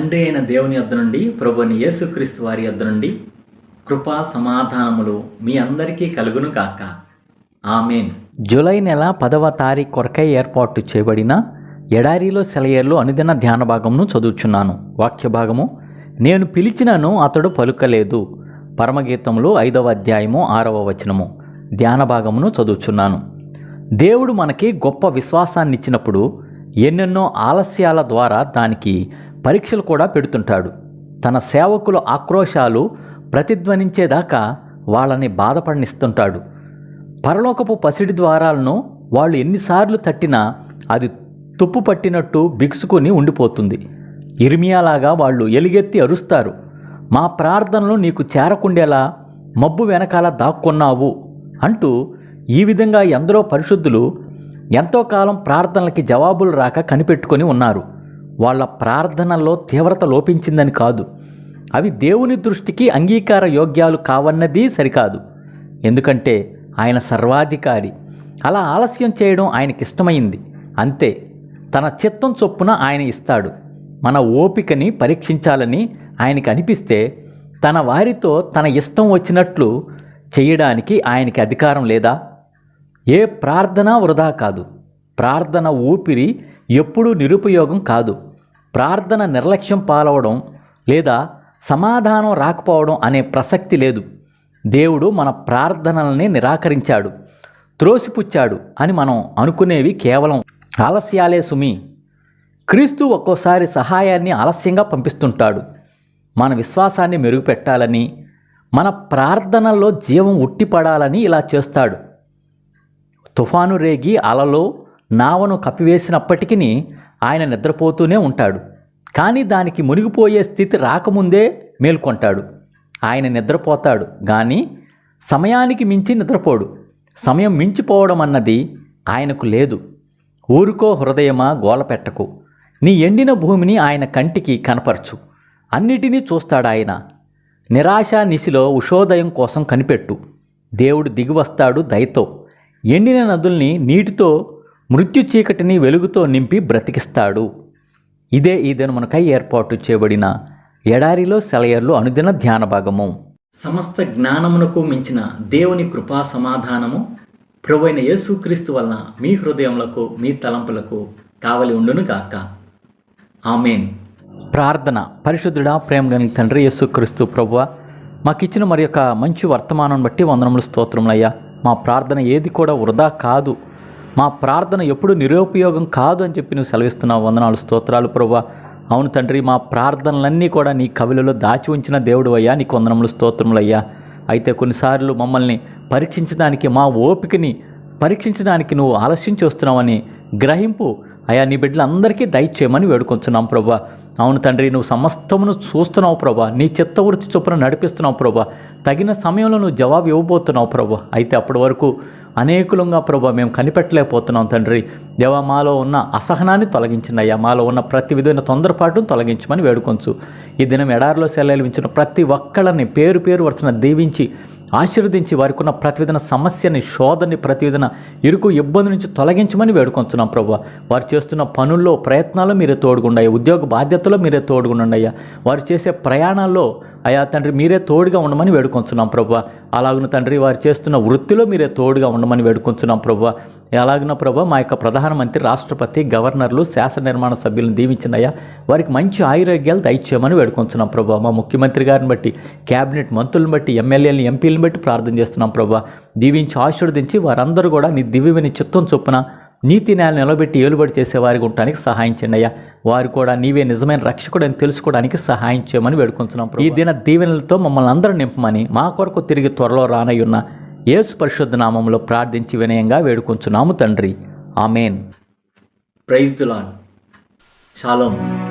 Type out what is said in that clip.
తండ్రి అయిన దేవుని యొద్ద నుండి ప్రభుని యేసుక్రీస్తు వారి యొద్ద నుండి కృపా సమాధానములు మీ అందరికీ కలుగును కాక ఆమెన్. జూలై నెల పదవ తారీఖు కొరకై ఏర్పాటు చేయబడిన ఎడారిలో సెలయేర్లు అనుదిన ధ్యాన భాగమును చదువుచున్నాను. వాక్య భాగము నేను పిలిచినను అతడు పలుకలేదు. పరమగీతములు ఐదవ అధ్యాయము ఆరవ వచనము ధ్యాన భాగమును చదువుచున్నాను. దేవుడు మనకి గొప్ప విశ్వాసాన్ని ఇచ్చినప్పుడు ఎన్నెన్నో ఆలస్యాల ద్వారా దానికి పరీక్షలు కూడా పెడుతుంటాడు. తన సేవకుల ఆక్రోశాలు ప్రతిధ్వనించేదాకా వాళ్ళని బాధపడనిస్తుంటాడు. పరలోకపు పసిడి ద్వారాలను వాళ్ళు ఎన్నిసార్లు తట్టినా అది తుప్పు పట్టినట్టు బిగుసుకొని ఉండిపోతుంది. ఇరిమియాలాగా వాళ్ళు ఎలుగెత్తి అరుస్తారు. మా ప్రార్థనలు నీకు చేరకుండేలా మబ్బు వెనకాల దాక్కున్నావు అంటూ ఈ విధంగా ఎందరో పరిశుద్ధులు ఎంతో కాలం ప్రార్థనలకి జవాబులు రాక కనిపెట్టుకొని ఉన్నారు. వాళ్ళ ప్రార్థనల్లో తీవ్రత లోపించిందని కాదు. అవి దేవుని దృష్టికి అంగీకార యోగ్యాలు కావన్నది సరికాదు. ఎందుకంటే ఆయన సర్వాధికారి. అలా ఆలస్యం చేయడం ఆయనకి ఇష్టమైంది అంతే తన చిత్తం చొప్పున ఆయన ఇస్తాడు. మన ఓపికని పరీక్షించాలని ఆయనకి అనిపిస్తే తన వారితో తన ఇష్టం వచ్చినట్లు చేయడానికి ఆయనకి అధికారం లేదా? ఏ ప్రార్థన వృధా కాదు. ప్రార్థన ఊపిరి ఎప్పుడూ నిరుపయోగం కాదు. ప్రార్థన నిర్లక్ష్యం పాలవడం లేదా సమాధానం రాకపోవడం అనే ప్రసక్తి లేదు. దేవుడు మన ప్రార్థనల్ని నిరాకరించాడు. త్రోసిపుచ్చాడు అని మనం అనుకునేవి కేవలం ఆలస్యాలే సుమి. క్రీస్తు ఒక్కోసారి సహాయాన్ని ఆలస్యంగా పంపిస్తుంటాడు. మన విశ్వాసాన్ని మెరుగుపెట్టాలని మన ప్రార్థనల్లో జీవం ఉట్టిపడాలని ఇలా చేస్తాడు. తుఫాను రేగి అలలో నావను కప్పివేసినప్పటికీ ఆయన నిద్రపోతూనే ఉంటాడు. కానీ దానికి మునిగిపోయే స్థితి రాకముందే మేల్కొంటాడు. ఆయన నిద్రపోతాడు కానీ సమయానికి మించి నిద్రపోడు. సమయం మించిపోవడం అన్నది ఆయనకు లేదు. ఊరుకో హృదయమా గోల పెట్టకు. నీ ఎండిన భూమిని ఆయన కంటికి కనపరచు. అన్నిటినీ చూస్తాడు ఆయన నిరాశ నిశిలో ఉషోదయం కోసం కనిపెట్టు. దేవుడు దిగివస్తాడు దయతో. ఎండిన నదుల్ని నీటితో మృత్యు చీకటిని వెలుగుతో నింపి బ్రతికిస్తాడు. ఇదే ఈ దినమునకై ఏర్పాటు చేయబడిన ఎడారిలో సెలయర్లు అనుదిన ధ్యాన భాగము. సమస్త జ్ఞానమునకు మించిన దేవుని కృపా సమాధానము ప్రభువైన యేసుక్రీస్తు వలన మీ హృదయములకు మీ తలంపులకు కావలి ఉండును కాక ఆమెన్. ప్రార్థన పరిశుద్ధుడా ప్రేమ కలిగిన తండ్రి యేసుక్రీస్తు ప్రభువ మాకిచ్చిన మరి యొక్క మంచి వర్తమానం బట్టి వందనములు స్తోత్రములయ్యా మా ప్రార్థన ఏది కూడా వృధా కాదు. మా ప్రార్థన ఎప్పుడు నిరుపయోగం కాదు అని చెప్పి నువ్వు సెలవిస్తున్నావు. వందనాలు స్తోత్రాలు ప్రభా. అవును తండ్రి మా ప్రార్థనలన్నీ కూడా నీ కవిలలో దాచి ఉంచిన దేవుడు అయ్యా. నీ వందనములు స్తోత్రములయ్యా అయితే కొన్నిసార్లు మమ్మల్ని పరీక్షించడానికి మా ఓపికని పరీక్షించడానికి నువ్వు ఆలస్యం చేస్తున్నావని గ్రహింపు. అయా నీ బిడ్డలందరికీ దయచేయమని వేడుకొంచున్నాం ప్రభా. అవును తండ్రి నువ్వు సమస్తమును చూస్తున్నావు ప్రభా. నీ చిత్తవృత్తి చొప్పున నడిపిస్తున్నావు ప్రభా. తగిన సమయంలో నువ్వు జవాబు ఇవ్వబోతున్నావు ప్రభా. అయితే అప్పటి వరకు అనేకులంగా ప్రభా మేము కనిపెట్టలేకపోతున్నాం తండ్రి. దేవా మాలో ఉన్న అసహనాన్ని తొలగించిన అయ్యా మాలో ఉన్న ప్రతి విధమైన తొందరపాటును తొలగించమని వేడుకొంచు. ఈ దినం ఎడారిలో సెలవించిన ప్రతి ఒక్కళ్ళని పేరు పేరు వరుసన దీవించి ఆశీర్వదించి వారికి ఉన్న సమస్యని శోధని ప్రతివేదన ఇరుకు ఇబ్బంది నుంచి తొలగించమని వేడుకొంచున్నాం ప్రభు వారు చేస్తున్న పనుల్లో ప్రయత్నాల్లో మీరే తోడుగుండయ్యా. ఉద్యోగ బాధ్యతలో మీరే తోడుగుండయ్యా వారు చేసే ప్రయాణాల్లో అయా తండ్రి మీరే తోడుగా ఉండమని వేడుకొంచున్నాం ప్రభు అలాగున తండ్రి వారు చేస్తున్న వృత్తిలో మీరే తోడుగా ఉండమని వేడుకొంచున్నాం ప్రభు ఎలాగున ప్రభా మా యొక్క ప్రధానమంత్రి రాష్ట్రపతి గవర్నర్లు శాసన నిర్మాణ సభ్యులను దీవించినయ్యా. వారికి మంచి ఆయురోగ్యాలు దయచేయమని వేడుకొంచున్నాం ప్రభా. మా ముఖ్యమంత్రి గారిని బట్టి క్యాబినెట్ మంత్రులను బట్టి ఎమ్మెల్యేలను ఎంపీలను బట్టి ప్రార్థన చేస్తున్నాం ప్రభా. దీవించి ఆశీర్వదించి వారందరూ కూడా నీ దివ్యమైన చిత్తం చొప్పున నీతి న్యాయాలు నిలబెట్టి ఏలుబడి చేసేవారికి ఉండటానికి సహాయం చేయండి అయ్యా. వారు కూడా నీవే నిజమైన రక్షకుడు అని తెలుసుకోవడానికి సహాయం చేయమని వేడుకుంటున్నాం ఈ దిన దీవెనలతో మమ్మల్ని అందరూ నింపమని మా కొరకు తిరిగి త్వరలో రానయ్యున్న యేసు పరిశుద్ధ నామంలో ప్రార్థించి వినయంగా వేడుకొంచున్నాము తండ్రి. ఆమెన్. Praise దులాడ్ shalom